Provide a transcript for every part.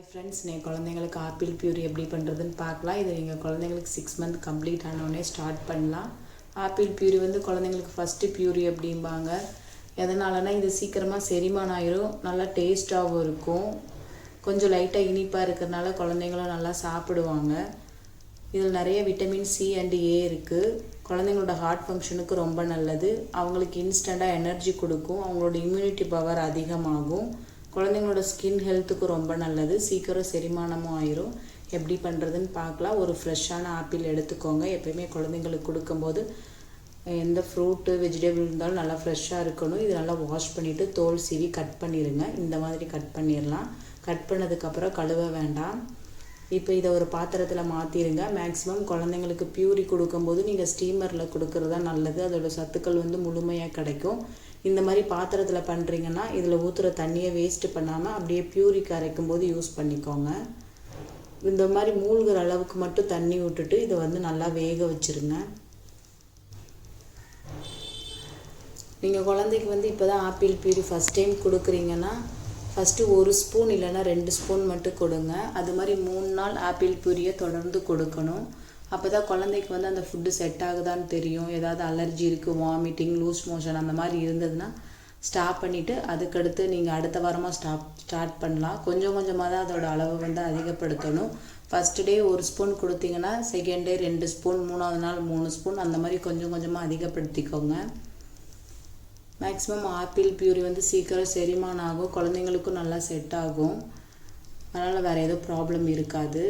Hi friends நீங்கள் குழந்தைங்களுக்கு apple பியூரி எப்படி பண்ணுறதுன்னு பார்க்கலாம். இது நீங்கள் குழந்தைங்களுக்கு சிக்ஸ் மந்த் கம்ப்ளீட் ஆனோடனே ஸ்டார்ட் பண்ணலாம். ஆப்பிள் பியூரி வந்து குழந்தைங்களுக்கு ஃபஸ்ட்டு பியூரி அப்படிம்பாங்க. எதனாலனா இது சீக்கிரமாக செரிமானம் ஆயிரும். நல்லா டேஸ்ட்டாகவும் இருக்கும். கொஞ்சம் லைட்டாக இனிப்பாக இருக்கிறதுனால குழந்தைங்களும் நல்லா சாப்பிடுவாங்க. இதில் நிறைய விட்டமின் சி அண்ட் ஏ இருக்குது குழந்தைங்களோட ஹார்ட் ஃபங்க்ஷனுக்கு ரொம்ப நல்லது. அவங்களுக்கு இன்ஸ்டண்ட்டாக எனர்ஜி கொடுக்கும். அவங்களோட இம்யூனிட்டி பவர் அதிகமாகும். குழந்தைங்களோட ஸ்கின் ஹெல்த்துக்கு ரொம்ப நல்லது. சீக்கிரம் செரிமானமும் ஆயிரும். எப்படி பண்ணுறதுன்னு பார்க்கலாம். ஒரு ஃப்ரெஷ்ஷான ஆப்பிள் எடுத்துக்கோங்க. எப்பயுமே குழந்தைங்களுக்கு கொடுக்கும்போது எந்த ஃப்ரூட்டு வெஜிடபிள் இருந்தாலும் நல்லா ஃப்ரெஷ்ஷாக இருக்கணும். இது நல்லா வாஷ் பண்ணிவிட்டு தோல் சீவி கட் பண்ணிடுங்க இந்த மாதிரி கட் பண்ணிடலாம் கட் பண்ணதுக்கப்புறம் கழுவ வேண்டாம். இப்போ இதை ஒரு பாத்திரத்தில் மாற்றிடுங்க மேக்ஸிமம் குழந்தைங்களுக்கு பியூரி கொடுக்கும்போது நீங்கள் ஸ்டீமரில் கொடுக்குறது தான் நல்லது. அதோட சத்துக்கள் வந்து முழுமையாக கிடைக்கும். இந்த மாதிரி பாத்திரத்தில் பண்ணுறீங்கன்னா இதில் ஊற்றுற தண்ணியை வேஸ்ட்டு பண்ணாமல் அப்படியே பியூரி கரைக்கும் போது யூஸ் பண்ணிக்கோங்க. இந்த மாதிரி மூழ்கிற அளவுக்கு மட்டும் தண்ணி விட்டுட்டு இதை வந்து நல்லா வேக வச்சுருங்க. நீங்கள் குழந்தைக்கு வந்து இப்போ தான் ஆப்பிள் பியூரி ஃபஸ்ட் டைம் கொடுக்குறீங்கன்னா ஃபஸ்ட்டு ஒரு ஸ்பூன் இல்லைன்னா ரெண்டு ஸ்பூன் மட்டும் கொடுங்க. அது மாதிரி மூணு நாள் ஆப்பிள் பூரியை தொடர்ந்து கொடுக்கணும். அப்போ தான் குழந்தைக்கு வந்து அந்த ஃபுட்டு செட் ஆகுதான்னு தெரியும். ஏதாவது அலர்ஜி இருக்குது வாமிட்டிங் லூஸ் மோஷன் அந்த மாதிரி இருந்ததுன்னா ஸ்டாப் பண்ணிவிட்டு அதுக்கடுத்து நீங்கள் அடுத்த வாரமாக ஸ்டாப் ஸ்டார்ட் பண்ணலாம். கொஞ்சம் கொஞ்சமாக தான் அதோட அளவை வந்து அதிகப்படுத்தணும். ஃபஸ்ட்டு டே ஒரு ஸ்பூன் கொடுத்தீங்கன்னா செகண்ட் டே ரெண்டு ஸ்பூன் மூணாவது நாள் மூணு ஸ்பூன் அந்த மாதிரி கொஞ்சம் கொஞ்சமாக அதிகப்படுத்திக்கோங்க. மேக்ஸிமம் ஆப்பிள் பியூரி வந்து சீக்கிரம் செரிமானம் ஆகும் குழந்தைங்களுக்கும் நல்லா செட் ஆகும். அதனால் வேறு எதுவும் ப்ராப்ளம் இருக்காது.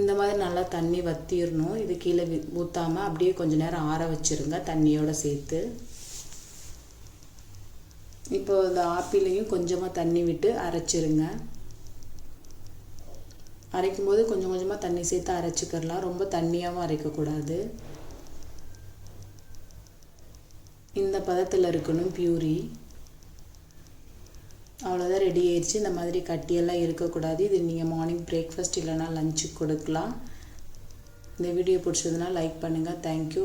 இந்த மாதிரி நல்லா தண்ணி வத்திடணும் இது கீழே ஊற்றாமல் அப்படியே கொஞ்சம் நேரம் ஆற வச்சுருங்க. தண்ணியோடு சேர்த்து. இப்போ இந்த ஆப்பிளையும் கொஞ்சமாக தண்ணி விட்டு அரைச்சிருங்க. அரைக்கும் போது கொஞ்சம் கொஞ்சமாக தண்ணி சேர்த்து அரைச்சிக்கிறலாம். ரொம்ப தண்ணியாகவும் அரைக்கக்கூடாது. இந்த பதத்தில் இருக்கணும் பியூரி. அவ்வளோதான் ரெடி ஆயிடுச்சு. இந்த மாதிரி கட்டியெல்லாம் இருக்கக்கூடாது. இது நீங்கள் மார்னிங் பிரேக்ஃபாஸ்ட் இல்லைனா லஞ்சுக்கு கொடுக்கலாம். இந்த வீடியோ பிடிச்சதுன்னா லைக் பண்ணுங்கள் தேங்க்யூ